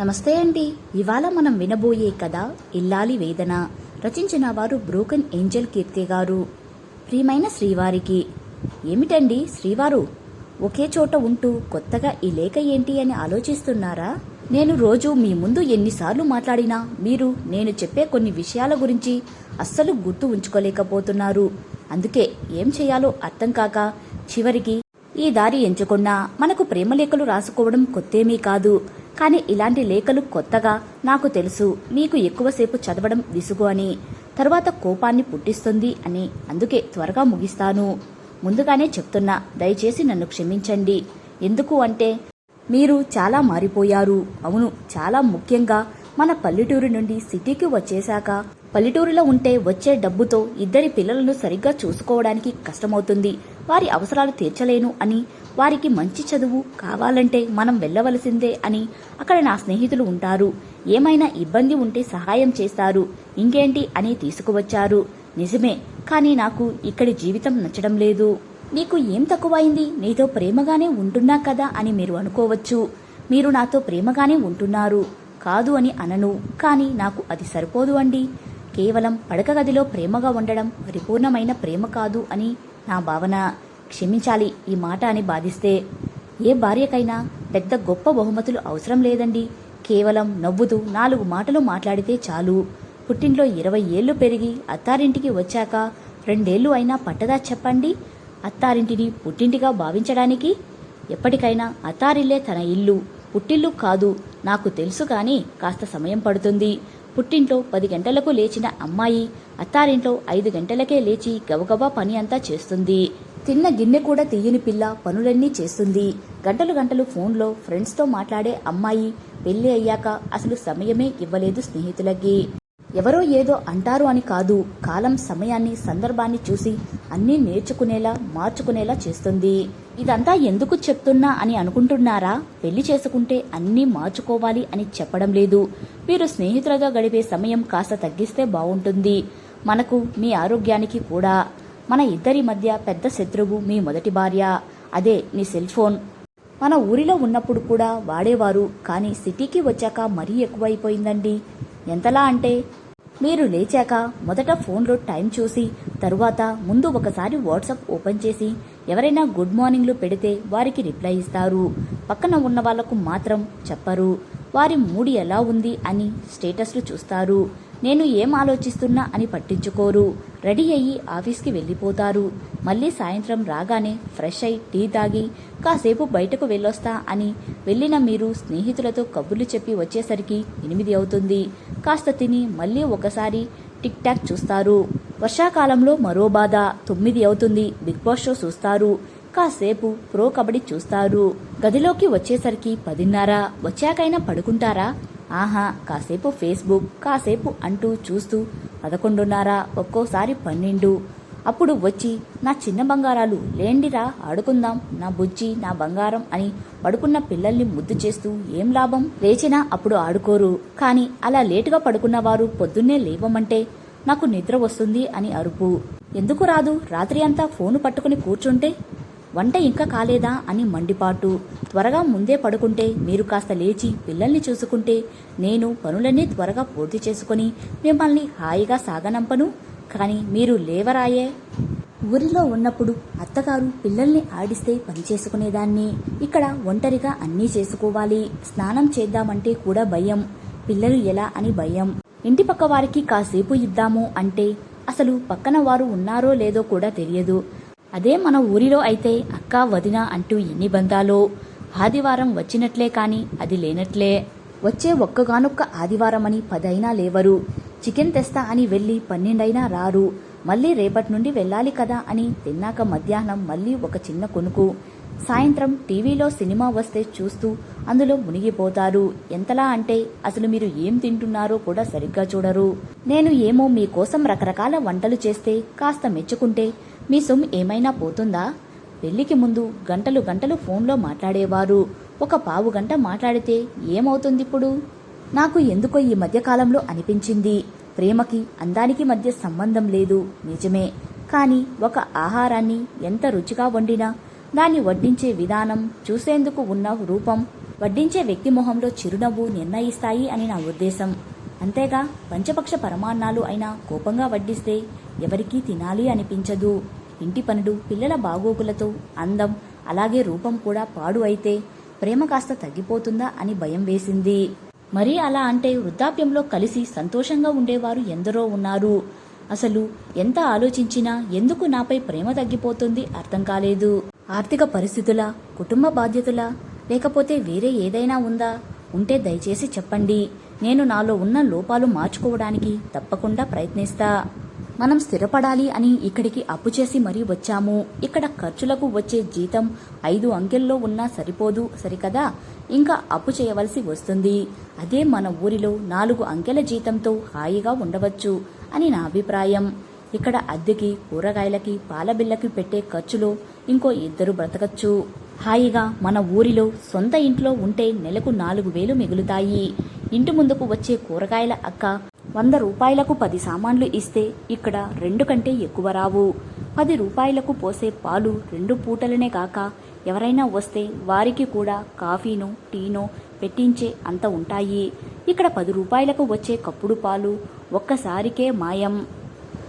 నమస్తే అండి. ఇవాళ మనం వినబోయే కథ ఇల్లాలి వేదన. రచించిన వారు బ్రోకన్ ఏంజల్ కీర్తి గారు. ప్రియమైన శ్రీవారికి. ఏమిటండి శ్రీవారు? ఒకే చోట ఉంటూ కొత్తగా ఈ లేఖ ఏంటి అని ఆలోచిస్తున్నారా? నేను రోజు మీ ముందు ఎన్నిసార్లు మాట్లాడినా మీరు నేను చెప్పే కొన్ని విషయాల గురించి అస్సలు గుర్తు ఉంచుకోలేకపోతున్నారు. అందుకే ఏం చేయాలో అర్థం కాక చివరికి ఈ దారి ఎంచుకున్నా మనకు ప్రేమ లేఖలు రాసుకోవడం కొత్తేమీ కాదు. కానీ ఇలాంటి లేఖలు కొత్తగా నాకు తెలుసు. మీకు ఎక్కువసేపు చదవడం విసుగు అని. తర్వాత కోపాన్ని పుట్టిస్తుంది అని. అందుకే త్వరగా ముగిస్తాను. ముందుగానే చెప్తున్నా దయచేసి నన్ను క్షమించండి. ఎందుకు అంటే మీరు చాలా మారిపోయారు. అవును చాలా ముఖ్యంగా మన పల్లెటూరు నుండి సిటీకి వచ్చేశాక. పల్లెటూరులో ఉంటే వచ్చే డబ్బుతో ఇద్దరి పిల్లలను సరిగ్గా చూసుకోవడానికి కష్టమవుతుంది. వారి అవసరాలు తీర్చలేను అని వారికి మంచి చదువు కావాలంటే మనం వెళ్ళవలసిందే అని అక్కడ నా స్నేహితులు ఉంటారు. ఏమైనా ఇబ్బంది ఉంటే సహాయం చేస్తారు. ఇంకేంటి అని తీసుకువచ్చారు. నిజమే కానీ నాకు ఇక్కడి జీవితం నచ్చడం లేదు. నీకు ఏం తక్కువైంది? నీతో ప్రేమగానే ఉంటున్నా కదా అని మీరు అనుకోవచ్చు. మీరు నాతో ప్రేమగానే ఉంటున్నారు. కాదు అని అనను కానీ నాకు అది సరిపోదు అండి. కేవలం పడక గదిలో ప్రేమగా ఉండడం పరిపూర్ణమైన ప్రేమ కాదు అని నా భావన. క్షమించాలి. ఈ మాట అని బాధిస్తే ఏ భార్యకైనా పెద్ద గొప్ప బహుమతులు అవసరం లేదండి. కేవలం నవ్వుతూ నాలుగు మాటలు మాట్లాడితే చాలు. పుట్టింట్లో ఇరవై ఏళ్ళు పెరిగి అత్తారింటికి వచ్చాక రెండేళ్ళు అయినా పట్టదా చెప్పండి? అత్తారింటిని పుట్టింటిగా భావించడానికి ఎప్పటికైనా అత్తారిల్లే తన ఇల్లు. పుట్టిల్లు కాదు నాకు తెలుసు కానీ కాస్త సమయం పడుతుంది. పుట్టింట్లో పది గంటలకు లేచిన అమ్మాయి అత్తారింట్లో ఐదు గంటలకే లేచి గబగబా పని అంతా చేస్తుంది. తిన్న గిన్నె కూడా తీయని పిల్ల పనులన్నీ చేస్తుంది. గంటలు గంటలు ఫోన్లో ఫ్రెండ్స్తో మాట్లాడే అమ్మాయి పెళ్ళి అయ్యాక అసలు సమయమే ఇవ్వలేదు స్నేహితులకి. ఎవరో ఏదో అంటారు అని కాదు కాలం సమయాన్ని సందర్భాన్ని చూసి అన్నీ నేర్చుకునేలా మార్చుకునేలా చేస్తుంది. ఇదంతా ఎందుకు చెప్తున్నా అని అనుకుంటున్నారా? పెళ్ళి చేసుకుంటే అన్నీ మార్చుకోవాలి అని చెప్పడం లేదు. మీరు స్నేహితులతో గడిపే సమయం కాస్త తగ్గిస్తే బాగుంటుంది. మనకు మీ ఆరోగ్యానికి కూడా. మన ఇద్దరి మధ్య పెద్ద శత్రువు మీ మొదటి భార్య. అదే నీ సెల్ ఫోన్. మన ఊరిలో ఉన్నప్పుడు కూడా వాడేవారు కానీ సిటీకి వచ్చాక మరీ ఎక్కువైపోయిందండి. ఎంతలా అంటే? మీరు లేచాక మొదట ఫోన్లో టైం చూసి తరువాత ముందు ఒకసారి వాట్సాప్ ఓపెన్ చేసి ఎవరైనా గుడ్ మార్నింగ్లు పెడితే వారికి రిప్లై ఇస్తారు. పక్కన ఉన్న వాళ్ళకు మాత్రం చెప్పరు. వారి మూడి ఎలా ఉంది అని స్టేటస్లు చూస్తారు. నేను ఏం ఆలోచిస్తున్నా అని పట్టించుకోరు. రెడీ అయ్యి ఆఫీస్కి వెళ్ళిపోతారు. మళ్ళీ సాయంత్రం రాగానే ఫ్రెష్ అయి టీ తాగి కాసేపు బయటకు వెళ్ళొస్తా అని వెళ్ళిన మీరు స్నేహితులతో కబుర్లు చెప్పి వచ్చేసరికి ఎనిమిది అవుతుంది. కాస్త తిని మళ్ళీ ఒకసారి టిక్ టాక్ చూస్తారు. వర్షాకాలంలో మరో బాధ తొమ్మిది అవుతుంది. బిగ్ బాస్ షో చూస్తారు. కాసేపు ప్రో కబడ్డీ చూస్తారు. గదిలోకి వచ్చేసరికి పదిన్నర. వచ్చాకైనా పడుకుంటారా? ఆహా కాసేపు ఫేస్బుక్ కాసేపు అంటూ చూస్తూ పదకొండున్నర ఒక్కోసారి పన్నెండు. అప్పుడు వచ్చి నా చిన్న బంగారాలు లేండిరా ఆడుకుందాం నా బుజ్జి నా బంగారం అని పడుకున్న పిల్లల్ని ముద్దు చేస్తూ ఏం లాభం? లేచినా అప్పుడు ఆడుకోరు. కానీ అలా లేటుగా పడుకున్న వారు పొద్దున్నే లేవమంటే నాకు నిద్ర వస్తుంది అని అరుపు. ఎందుకు రాదు? రాత్రి అంతా ఫోను పట్టుకుని కూర్చుంటే వంట ఇంకా కాలేదా అని మండిపాటు. త్వరగా ముందే పడుకుంటే మీరు కాస్త లేచి పిల్లల్ని చూసుకుంటే నేను పనులన్నీ త్వరగా పూర్తి చేసుకుని మిమ్మల్ని హాయిగా సాగనంపను. కానీ మీరు లేవరాయే. ఊరిలో ఉన్నప్పుడు అత్తగారు పిల్లల్ని ఆడిస్తే పని చేసుకునేదాన్ని. ఇక్కడ ఒంటరిగా అన్నీ చేసుకోవాలి. స్నానం చేద్దామంటే కూడా భయం. పిల్లలు ఎలా అని భయం. ఇంటి పక్క వారికి కాసేపు ఇద్దాము అంటే అసలు పక్కన వారు ఉన్నారో లేదో కూడా తెలియదు. అదే మన ఊరిలో అయితే అక్క వదిన అంటూ ఎన్ని బంధాలో? ఆదివారం వచ్చినట్లే కాని అది లేనట్లే. వచ్చే ఒక్కగానొక్క ఆదివారం అని పదైనా లేవరు. చికెన్ తెస్తా అని వెళ్ళి పన్నెండైనా రారు. మళ్ళీ రేపటి నుండి వెళ్ళాలి కదా అని తిన్నాక మధ్యాహ్నం మళ్ళీ ఒక చిన్న కొనుకు. సాయంత్రం టీవీలో సినిమా వస్తే చూస్తూ అందులో మునిగిపోతారు. ఎంతలా అంటే అసలు మీరు ఏం తింటున్నారో కూడా సరిగ్గా చూడరు. నేను ఏమో మీకోసం రకరకాల వంటలు చేస్తే కాస్త మెచ్చుకుంటే మీ సొమ్ము ఏమైనా పోతుందా? పెళ్ళికి ముందు గంటలు గంటలు ఫోన్లో మాట్లాడేవారు. ఒక పావు గంట మాట్లాడితే ఏమవుతుంది ఇప్పుడు నాకు ఎందుకో ఈ మధ్యకాలంలో అనిపించింది. ప్రేమకి అందానికి మధ్య సంబంధం లేదు నిజమే. కానీ ఒక ఆహారాన్ని ఎంత రుచిగా వండినా దాన్ని వడ్డించే విధానం చూసేందుకు ఉన్న రూపం వడ్డించే వ్యక్తి మొహంలో చిరునవ్వు నిర్ణయిస్తాయి అని నా ఉద్దేశం. అంతేగా పంచపక్ష పరమాన్నాలు అయినా కోపంగా వడ్డిస్తే ఎవరికీ తినాలి అనిపించదు. ఇంటి పనులు పిల్లల బాగోగులతో అందం అలాగే రూపం కూడా పాడు అయితే ప్రేమ కాస్త తగ్గిపోతుందా అని భయం వేసింది. మరీ అలా అంటే వృద్ధాప్యంలో కలిసి సంతోషంగా ఉండేవారు ఎందరో ఉన్నారు. అసలు ఎంత ఆలోచించినా ఎందుకు నాపై ప్రేమ తగ్గిపోతుంది అర్థం కాలేదు. ఆర్థిక పరిస్థితుల కుటుంబ బాధ్యతల లేకపోతే వేరే ఏదైనా ఉందా? ఉంటే దయచేసి చెప్పండి. నేను నాలో ఉన్న లోపాలు మార్చుకోవడానికి తప్పకుండా ప్రయత్నిస్తా. మనం స్థిరపడాలి అని ఇక్కడికి అప్పు చేసి మరీ వచ్చాము. ఇక్కడ ఖర్చులకు వచ్చే జీతం ఐదు అంకెల్లో ఉన్నా సరిపోదు సరికదా? ఇంకా అప్పు చేయవలసి వస్తుంది. అదే మన ఊరిలో నాలుగు అంకెల జీతంతో హాయిగా ఉండవచ్చు అని నా అభిప్రాయం. ఇక్కడ అద్దెకి కూరగాయలకి పాల బిల్లకి పెట్టే ఖర్చులో ఇంకో ఇద్దరు బ్రతకచ్చు. హాయిగా మన ఊరిలో సొంత ఇంట్లో ఉంటే నెలకు నాలుగు వేలు మిగులుతాయి. ఇంటి ముందుకు వచ్చే కూరగాయల అక్క వంద రూపాయలకు పది సామాన్లు ఇస్తే ఇక్కడ రెండు కంటే ఎక్కువ రావు. పది రూపాయలకు పోసే పాలు రెండు పూటలనే కాక ఎవరైనా వస్తే వారికి కూడా కాఫీనో టీనో పెట్టించే అంత ఉంటాయి. ఇక్కడ పది రూపాయలకు వచ్చే కప్పుడు పాలు ఒక్కసారికే మాయం.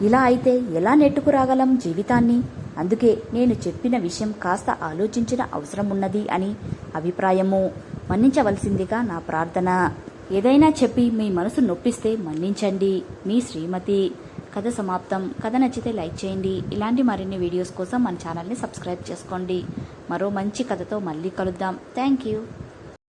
ఇలా అయితే ఎలా నెట్టుకురాగలం జీవితాన్ని? అందుకే నేను చెప్పిన విషయం కాస్త ఆలోచించిన అవసరం ఉన్నది అని అభిప్రాయము. మన్నించవలసిందిగా నా ప్రార్థన. ఏదైనా చెప్పి మీ మనసు నొప్పిస్తే మన్నించండి. మీ శ్రీమతి. కథ సమాప్తం. కథ నచ్చితే లైక్ చేయండి. ఇలాంటి మరిన్ని వీడియోస్ కోసం మన ఛానల్ని సబ్స్క్రైబ్ చేసుకోండి. మరో మంచి కథతో మళ్ళీ కలుద్దాం. Thank you.